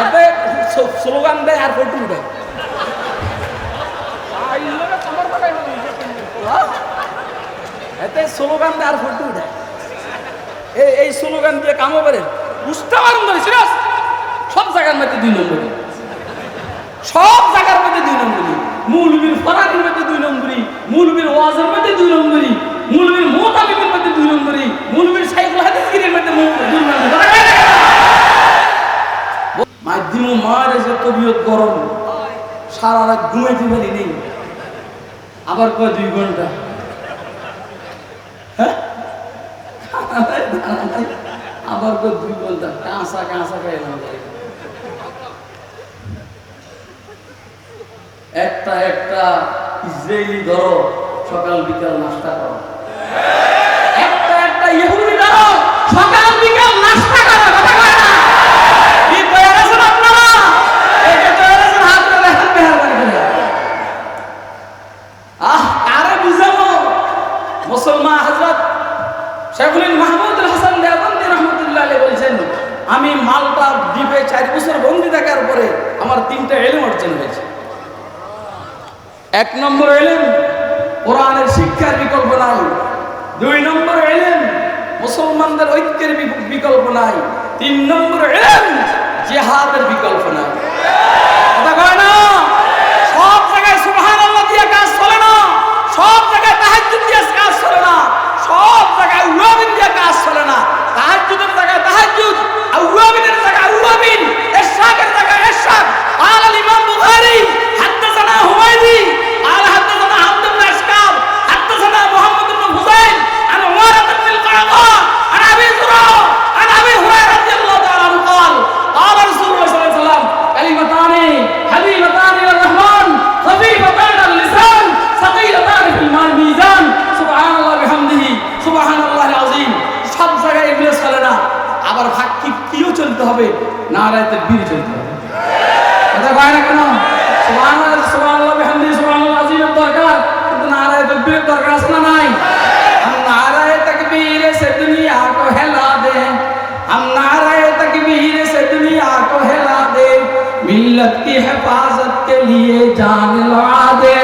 এতে slow- slogan দেয় আর photo উঠে এতে স্লোগান দেয় আর ফটো উঠে এই এই স্লোগান দিয়ে কামও করে। বুঝতে পারেন সিরিয়াস সব জায়গার মধ্যে দুই নম্বর সব জায়গার মধ্যে দুই নম্বরই মৌলবীর ফরাকের মধ্যে দুই নম্বরই মৌলবীর ওয়াজের মধ্যে দুই নম্বরই মৌলবীর মোতালিমের মধ্যে দুই নম্বরই মৌলবীর সাইকুল হাদিসগিরির মধ্যে মৌ- দুই নম্বরই মাধ্যম মার এসে তবিয়ত গরম। সারা রাত ঘুমাইতে পারি নেই। আবার কয় দুই ঘণ্টা। হ্যাঁ? আবার কয় দুই ঘণ্টা। কাঁচা কাঁচা একটা একটা ইসরায়েলি ধরো, সকাল, বিকাল নাস্তা করো। একটা একটা ইহুদি ধরো সকাল, বিকাল নাস্তা করো কথা কয় না কি তৈরি আছেন আপনারা এই যে তৈরি আছেন হাত তুলে হাত মেহরবানি করে আহ কারে বুঝাবো মুসলমান হযরত শেখুল মাহমুদ হাসান দেওবন্দি রহমতুল্লাহ বলছেন, আমি মালটা দ্বীপে চার বছর বন্দি থাকার পরে আমার তিনটা এলিম অর্জন হয়েছে। এক নম্বর এলেন কোরআনের শিক্ষার বিকল্প নাই। দুই নম্বর এলেন মুসলমানদের ঐক্যের বিকল্প নাই। তিন নম্বর এলেন জেহাদের বিকল্প নাই। চলতে হবে কথা কয় না কেন সোমান সোমান হান্দি সোমান আজিমের দরকার। কিন্তু নারায় তকবীরের দরকার আছে না নাই? হাম নারায় তকবীর সে দুনিয়া কো হেলা দে। হাম নারায় তকবীর সে দুনিয়া কো হেলা দে। মিল্লত কি হেফাজত কে জান লা দে।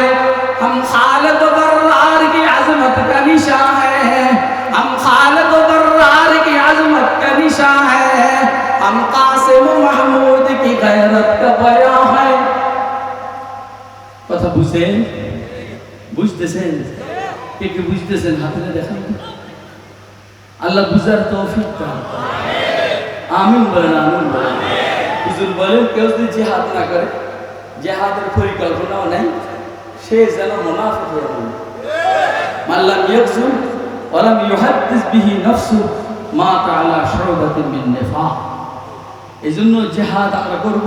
কথা বুঝতেছেন? কে বুঝতেছেন হাতে দেখান। আল্লাহ বুঝার তৌফিক আমিন বলেন আমিন বলেন। হুজুর বলেন, কেউ যদি জেহাদ না করে যে হাতের পরিকল্পনাও নেই, সে যেন মুনাফিক হয়ে গেল মাল্লাম ইয়াকজু ওয়ালাম ইউহাদ্দিস বিহি নফসু মা তাআলা শুরবাতিন মিন নিফাক এজন্য জেহাদ আমরা করব।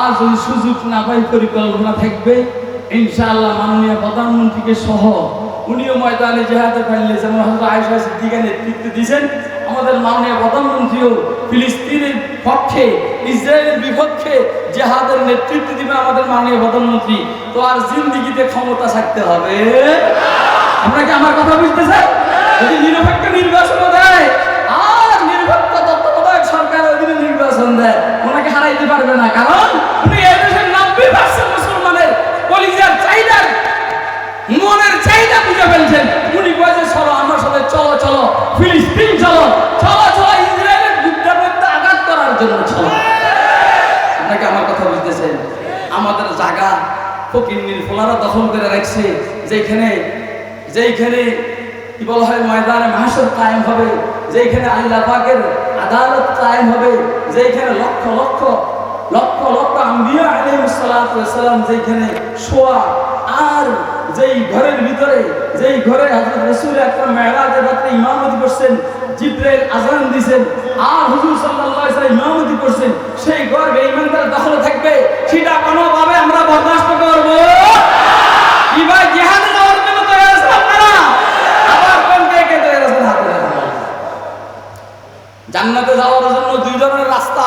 আজ ওই সুযোগ না পাই পরিকল্পনা থাকবে। ইনশাআল্লাহ মাননীয় প্রধানমন্ত্রীকে সহ উনিও ময়দানে জেহাদে ফেললে, যেমন হয়তো আয়সা সিদ্দিকা নেতৃত্ব দিয়েছেন, আমাদের মাননীয় প্রধানমন্ত্রীও ফিলিস্তিনের পক্ষে, ইসরায়েলের বিপক্ষে জেহাদের নেতৃত্ব দিবে আমাদের মাননীয় প্রধানমন্ত্রী। তো আর জিন্দিগিতে ক্ষমতা থাকতে হবে। আমরা কি আমার কথা বুঝতেছেন? যদি নিরপেক্ষ নির্বাচন দেয়, আর নিরপেক্ষ তত্ত্বাবধায়ক সরকার অধীনে নির্বাচন দেয়, ওনাকে হারাইতে পারবে না। কারণ উনি ফিলিস্তিন চলো। চলো চলো, ইসরায়েলের যুদ্ধের আঘাত করার জন্য চলো। আপনাকে আমার কথা বুঝতেছেন? আমাদের জায়গা ফকিন্নির ফোলারা দখল করে রাখছে। যেখানে যেখানে কি বলা হয়, ময়দানে মাহাসর কায়েম হবে যেখানে আল্লাহ পাকের আদালত কায়েম হবে যেখানে লক্ষ লক্ষ লক্ষ লক্ষ আম্বিয়া ওয়াস সালাম যেখানে শোয়া আর যেই ঘরের ভিতরে, যেই ঘরে হযরত রাসূল আকরাম মেরাজের রাতে ইমামতি করছেন, জিব্রাইল আজান দিবেন আর হুজুর সাল্লাল্লাহু আলাইহি ইমামতি করছেন, সেই ঘর বেঈমানদের দখলে থাকবে, সেটা কোনোভাবে আমরা বরদাস্ত করব? কি ভাই, জিহাদে যাওয়ার জন্য তৈরি আছেন আপনারা? আবার কোন কে কে তৈরি আছেন হাতে? জান্নাতে যাওয়ার জন্য দুই ধরনের রাস্তা,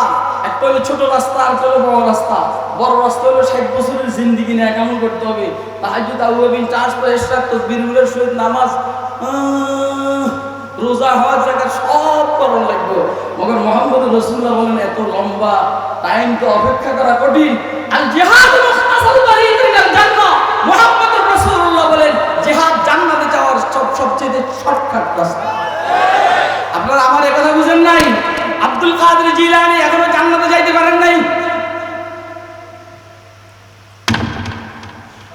একটা হলো ছোট রাস্তা, আর একটা হলো বড় রাস্তা। বড় রাস্তা হলো ষাট বছরের জিন্দিগি নিয়ে কেমন করতে হবে। তাহাজুদ আউয়াবিন চাষ করে ইশরাক তসবিরগুলোর সহিত নামাজ রোজা হওয়ার জায়গা সব করণ লাগবে। মগর মোহাম্মদ রসুল্লাহ বলেন, এত লম্বা টাইম তো অপেক্ষা করা কঠিন। আর জেহাদ মোহাম্মদ রসুল্লাহ বলেন, জেহাদ জান্নাতে যাওয়ার সব, সবচেয়ে শর্টকাট রাস্তা। আপনারা আমার কথা বুঝেন নাই? আব্দুল কাদের জিলানি এখনও জান্নাতে যাইতে পারেন নাই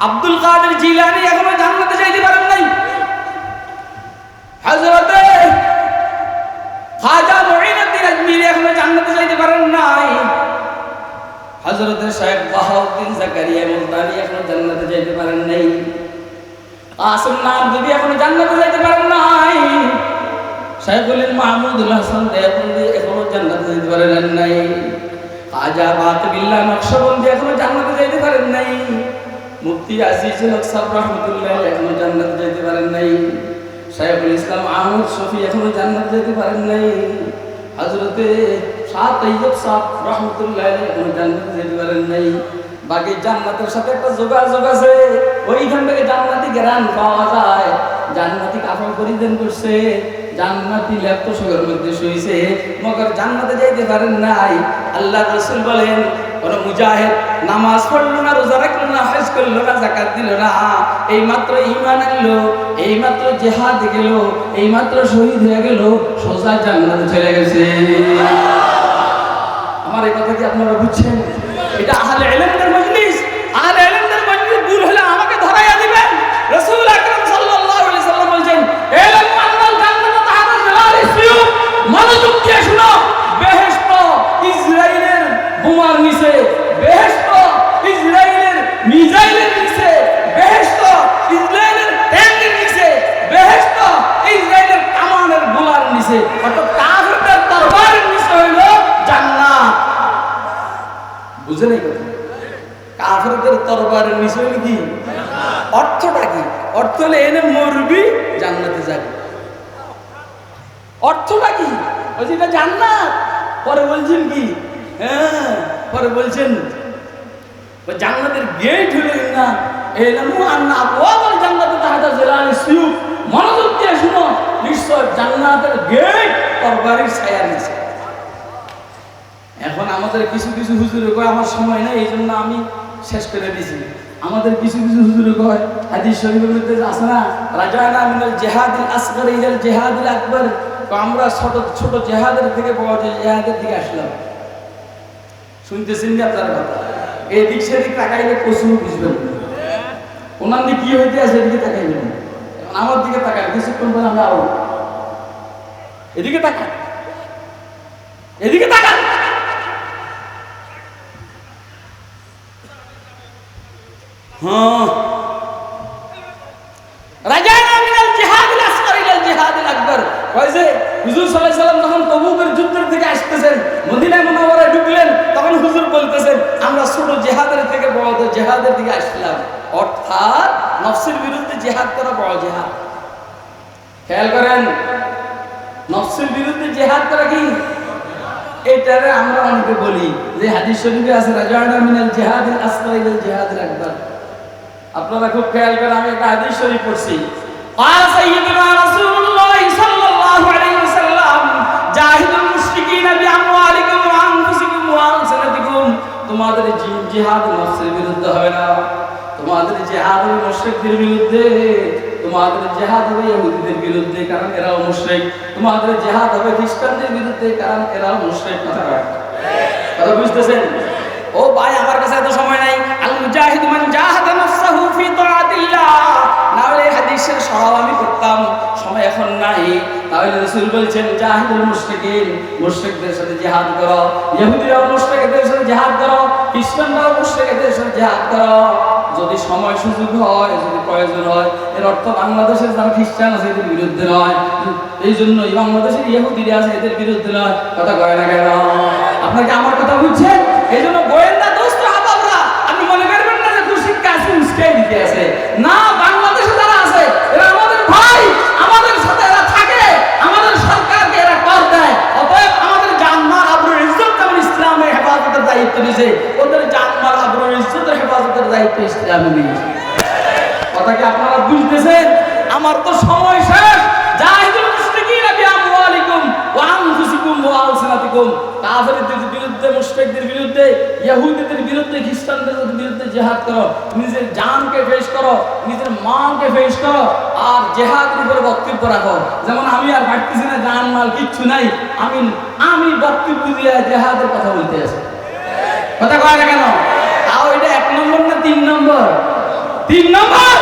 আব্দুল কাদের জিলানি এখনও জান্নাতে যাইতে পারেন নাই। হযরতে খাজা মুঈনুদ্দিন আজমিরি এখনও জান্নাতে যাইতে পারেন নাই। হযরতে শেখ বাহাউদ্দিন জাকারিয়া মুলতানি এখনও জান্নাতে যাইতে পারেন নাই। আসম নাম যদি এখনও জান্নাতে যাইতে পারেন নাই। শাইখুল মাহমুদুল হাসান দেবন্দি এখনও জান্নাতে যেতে পারেন নাই। খাজা বাতবিল্লাহ নকশবন্দি এখনও জান্নাতে যেতে পারেন নাই। মুফতি আজিজুল সাহেব রহমতুল্লাহ এখনও জান্নাতে যেতে পারেন নাই। শাইখুল ইসলাম আহমদ শফি এখনও জান্নাতে যেতে পারেন নাই। হযরতে শাহ তৈয়ব সাহেব রহমতুল্লাহ এখনও জান্নাতে যেতে পারেন নাই। বাকি জান্নাতের সাথে একটা যোগাযোগ আছে। ওইখান থেকে জান্নাতি জ্ঞান পাওয়া যায়। জান্নাতি কাফন পরিধান করছে। জান্নাতি লেপ্ত সগের মধ্যে শুইছে। মগর জান্নাতে যাইতে পারেন নাই। আল্লাহ রসুল বলেন কোন মুজাহিদ নামাজ পড়ল না, রোজা রাখল না, হজ করল না জাকাত দিল না এই মাত্র ইমান আনলো এই মাত্র জিহাদ গেল এই মাত্র শহীদ হয়ে গেল, সোজা জান্নাতে চলে গেছে। আমার এই কথা কি আপনারা বুঝছেন? এটা আহলে ইলমদের কাফেরদের কি? অর্থটা কি? অর্থ হলে এনে মরবি, জান্নাতে যাবি। অর্থটা কি? বলছি এটা জান্নাত। পরে বলছেন কি? হ্যাঁ পরে বলছেন জান্নাতের গেট হলো না এলামু আন্না আবওয়াবুল জান্নাতে তাহাতা জিলালি সুয়ুব মনোযোগ দিয়ে শুনো, নিশ্চয় জান্নাতের গেট তরবারির ছায়ার নিচে। এখন আমাদের কিছু কিছু হুজুরে কয়, আমার সময় নেই, এই জন্য আমি শেষ করে দিয়েছি আমাদের কিছু কিছু হুজুরে কয়, হাদিস শরীফের মধ্যে আছে না, রাজানা মিনাল জেহাদিল আসগর ইলাল জেহাদিল আকবর। আমরা ছোট ছোট জেহাদের থেকে বড় জেহাদের দিকে আসলাম। শুনতেছেন যে আপনার কথা? এই দিক সেদিক তাকাইলে প্রচুর বুঝবেন। না। ওনার দিকে কি হইতে আছে, এদিকে তাকাইবেন না। আমার দিকে তাকাই কিছুক্ষণ পরে আমরা আউট। এদিকে তাকান। এদিকে তাকান। হ্যাঁ রাজানা মিনাল জিহাদিল আসগর ইলাল জিহাদিল আকবর। কয় যে, হুজুর সাল্লাল্লাহু আলাইহি তখন হুজুর বলতেছেন, আমরা ছোট থেকে বড় জিহাদের দিকে আসলাম অর্থাৎ নফসের বিরুদ্ধে জিহাদ করা বড় জিহাদ। খেয়াল করেন, নফসের বিরুদ্ধে জিহাদ করা কি? এটারে আমরা অনেকে বলি যে হাদিস শরীফে আছে, রাজানা মিনাল জিহাদিল আসগর ইলাল জিহাদিল আকবর আপনারা খুব খেয়াল করে আমি একটা হাদিস শরীফ পড়ছি قال سيدنا رسول الله صلى الله عليه وسلم جاهدوا المشركين بأموالكم وأنفسكم وألسنتكم তোমাদের জি- জিহাদ নফসের বিরুদ্ধে হবে না তোমাদের জিহাদ হবে মুশরিকদের বিরুদ্ধে তোমাদের জিহাদ হবে ইহুদিদের বিরুদ্ধে কারণ এরাও মুশরিক তোমাদের জিহাদ হবে খ্রিস্টানদের বিরুদ্ধে কারণ এরাও মুশরিক কথা কয়। কথা বুঝতেছেন ও ভাই আমার কাছে এত সময় নাই আল মুজাহিদ মান জাহাদা হাদিসের আমি করতাম, সময় এখন নাই। তাহলে রাসূল বলছেন, জাহিদুল মুশরিকিন, মুশরিকদের সাথে জিহাদ করো। ইহুদিরাও মুশরিকদের সাথে জিহাদ করো। খ্রিস্টানরাও মুশরিকদের সাথে জিহাদ করো। যদি সময় সুযোগ হয়, যদি প্রয়োজন হয়, এর অর্থ বাংলাদেশের যারা খ্রিস্টান আছে, এদের বিরুদ্ধে নয়। এই জন্যই বাংলাদেশের ইহুদিরা আছে, এদের বিরুদ্ধে নয়। কথা কয় না কেন? আপনাকে আমার কথা বুঝছেন? এই জন্য গোয়েন্দা দোস্ত হাবাবরা আপনি মনে করবেন না যে খুশির কাছে উস্কাই দিতে আছে? না বাংলাদেশে যারা আছে এরা আমাদের ভাই আমাদের সাথে এরা থাকে আমাদের সরকারকে এরা কর দেয় অতএব আমাদের জানমাল আবরুল ইজ্জত যেমন ইসলামের হেফাজতের দায়িত্ব নিয়েছে ওদের জানমাল আবরুল ইজ্জতের হেফাজতের দায়িত্ব ইসলামে নিয়েছে কথা কি আপনারা বুঝতেছেন আমার তো সময় শেষ জাহিদুল মুশরিকিনা বিআমওয়ালিকুম ওয়া আনফুসিকুম মুশরিকদের ইহুদিদের বিরুদ্ধে, খ্রিস্টানদের বিরুদ্ধে জেহাদ করো, নিজের জানকে ফেস করো, নিজের মাকে ফেস করো, আর জেহাদের উপরে বক্তব্য রাখো। যেমন আমি আর ভাবতেছি না জান মাল কিচ্ছু নাই, আমি আমি বক্তব্য দিয়ে জেহাদের কথা বলতে আছি কথা কয় না কেন? তাও এটা এক নম্বর না তিন নম্বর? তিন নম্বর?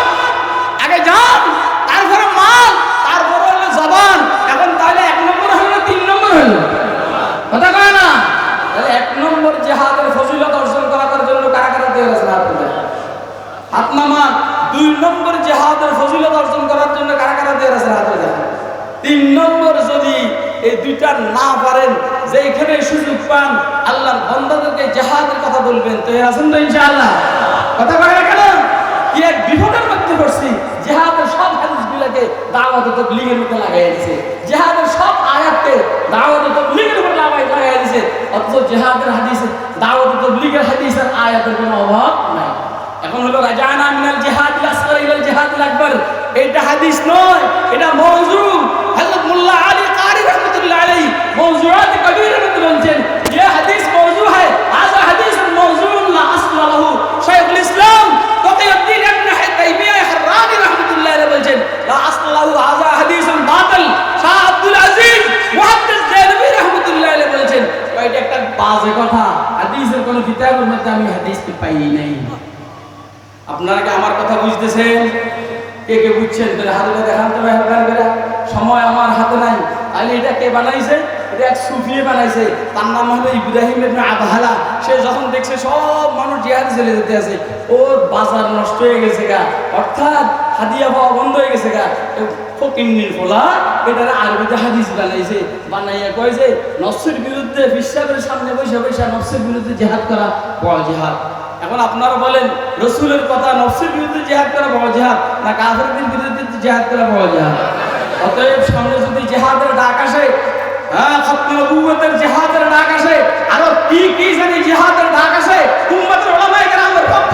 আগে যান তারপরে মাল, তারপরে হলো জবান। এখন তাহলে এক নম্বর হলো তিন নম্বর হলো? কথা কয় না তাহলে এক নম্বর জেহাদের ফজিলত অর্জন করার জন্য কারা কারা দিয়ে গেছে হাত তুলে হাত নামান দুই নম্বর জেহাদের ফজিলত অর্জন করার জন্য কারা কারা দিয়ে গেছে হাত তুলে তিন নম্বর যদি এই দুইটা না পারেন, যে এখানে সুযোগ পান, আল্লাহর বন্দাদেরকে জেহাদের কথা বলবেন। তো আছেন তো ইনশাআল্লাহ? কথা না কেন? কি এক বিপদের মধ্যে পড়ছি? জেহাদের সব হাদিসগুলোকে দাওয়াত তবলিগের মধ্যে লাগাই দিয়েছে জেহাদের সব আয়াতকে দাওয়াত তবলিগের উপর লাগাই লাগাই দিয়েছে অথচ জেহাদের হাদিসে দাওয়াত তবলিগের হাদিসের আয়াতের কোনো অভাব নাই। এখন হলো রাজানা মিনাল জিহাদ। জিহাদুল আকবার এটা হাদিস নয়, এটা মওযু হযরত মোল্লা আলী কারি রাহমাতুল্লাহ আলাইহি মওযুআত কবীরের বলছেন কে বানাইছে এটা এক সুফিয়ে বানাইছে। তার নাম হলো ইব্রাহিম আবহালা। সে যখন দেখছে সব মানুষ জিহাদে চলে যেতে আছে ওর বাজার নষ্ট হয়ে গেছে গা। অর্থাৎ হাদিয়া পাওয়া বন্ধ হয়ে গেছে গা। ফকিন্নির ফোলা, এটার আরবিতে হাদিস বানাইছে। বানাইয়া বিরুদ্ধে বিশ্বাসের সামনে বসে বসে নফসের বিরুদ্ধে জেহাদ করা বড় জেহাদ। এখন আপনারা বলেন, রসুলের কথা নফসের বিরুদ্ধে জেহাদ করা বড় জেহাদ, না কাফেরদের বিরুদ্ধে জেহাদ করা বড় জেহাদ? অতএব সামনে জেহাদের ডাক আসে। হ্যাঁ খতমের জেহাদের ডাক আসে। আরও কি কি জানি জেহাদের ডাক আসে। উম্মতের ওলামায়ে কেরামের পক্ষ